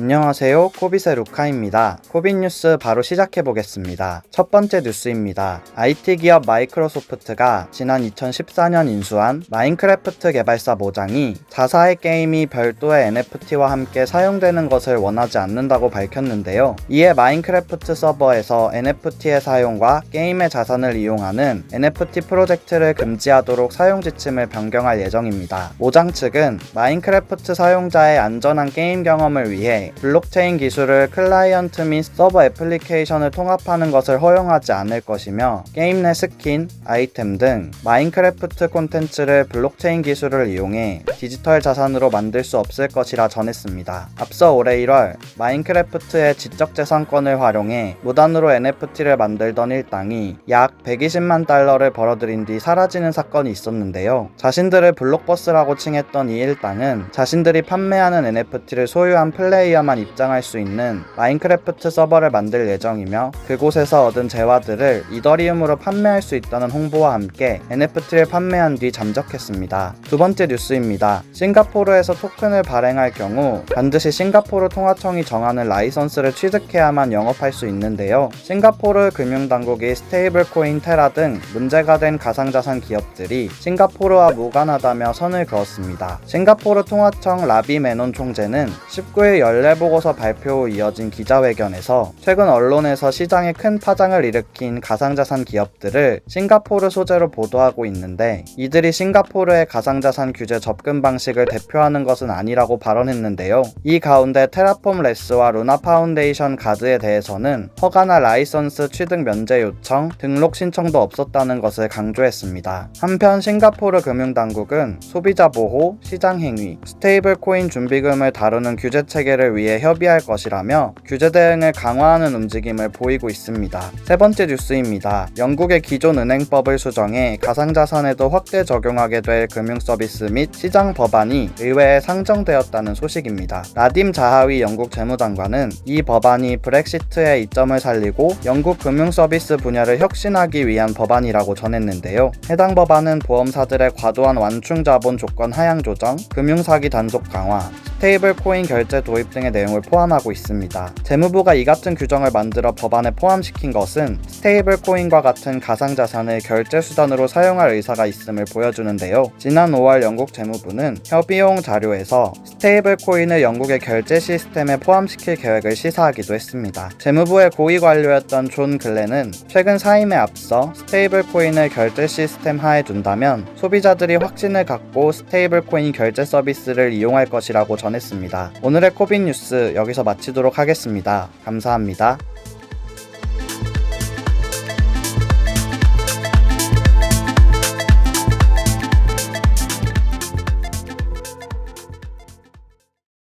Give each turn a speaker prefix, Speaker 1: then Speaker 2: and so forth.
Speaker 1: 안녕하세요. 코빗의 루카입니다. 코빗 뉴스 바로 시작해 보겠습니다. 첫 번째 뉴스입니다. IT 기업 마이크로소프트가 지난 2014년 인수한 마인크래프트 개발사 모장이 자사의 게임이 별도의 NFT와 함께 사용되는 것을 원하지 않는다고 밝혔는데요. 이에 마인크래프트 서버에서 NFT의 사용과 게임의 자산을 이용하는 NFT 프로젝트를 금지하도록 사용 지침을 변경할 예정입니다. 모장 측은 마인크래프트 사용자의 안전한 게임 경험을 위해 블록체인 기술을 클라이언트 및 서버 애플리케이션을 통합하는 것을 허용하지 않을 것이며 게임 내 스킨, 아이템 등 마인크래프트 콘텐츠를 블록체인 기술을 이용해 디지털 자산으로 만들 수 없을 것이라 전했습니다. 앞서 올해 1월 마인크래프트의 지적재산권을 활용해 무단으로 NFT를 만들던 일당이 약 120만 달러를 벌어들인 뒤 사라지는 사건이 있었는데요. 자신들을 블록버스라고 칭했던 이 일당은 자신들이 판매하는 NFT를 소유한 플레이 어만 입장할 수 있는 마인크래프트 서버를 만들 예정이며 그곳에서 얻은 재화들을 이더리움으로 판매할 수 있다는 홍보와 함께 NFT를 판매한 뒤 잠적했습니다. 두 번째 뉴스입니다. 싱가포르에서 토큰을 발행할 경우 반드시 싱가포르 통화청이 정하는 라이선스를 취득해야만 영업할 수 있는데요. 싱가포르 금융당국이 스테이블 코인 테라 등 문제가 된 가상자산 기업들이 싱가포르와 무관하다며 선을 그었습니다. 싱가포르 통화청 라비 메논 총재는 19일 연례 보고서 발표 후 이어진 기자회견에서 최근 언론에서 시장에 큰 파장을 일으킨 가상자산 기업들을 싱가포르 소재로 보도하고 있는데 이들이 싱가포르의 가상자산 규제 접근 방식을 대표하는 것은 아니라고 발언했는데요. 이 가운데 테라폼 레스와 루나 파운데이션 가드에 대해서는 허가나 라이선스 취득 면제 요청, 등록 신청도 없었다는 것을 강조했습니다. 한편 싱가포르 금융당국은 소비자 보호, 시장 행위, 스테이블 코인 준비금을 다루는 규제 체계를 위해 협의할 것이라며 규제 대응을 강화하는 움직임을 보이고 있습니다. 세 번째 뉴스입니다. 영국의 기존 은행법을 수정해 가상자산에도 확대 적용하게 될 금융 서비스 및 시장 법안이 의회에 상정되었다는 소식입니다. 나딤 자하위 영국 재무장관은 이 법안이 브렉시트의 이점을 살리고 영국 금융 서비스 분야를 혁신하기 위한 법안이라고 전했는데요. 해당 법안은 보험사들의 과도한 완충 자본 조건 하향 조정, 금융 사기 단속 강화, 스테이블 코인 결제 도입 등의 내용을 포함하고 있습니다. 재무부가 이 같은 규정을 만들어 법안에 포함시킨 것은 스테이블 코인과 같은 가상자산을 결제 수단으로 사용할 의사가 있음을 보여주는데요. 지난 5월 영국 재무부는 협의용 자료에서 스테이블 코인을 영국의 결제 시스템에 포함시킬 계획을 시사하기도 했습니다. 재무부의 고위 관료였던 존 글렌은 최근 사임에 앞서 스테이블 코인을 결제 시스템 하에 둔다면 소비자들이 확신을 갖고 스테이블 코인 결제 서비스를 이용할 것이라고 전했습니다. 오늘의 코빅 뉴스 여기서 마치도록 하겠습니다. 감사합니다.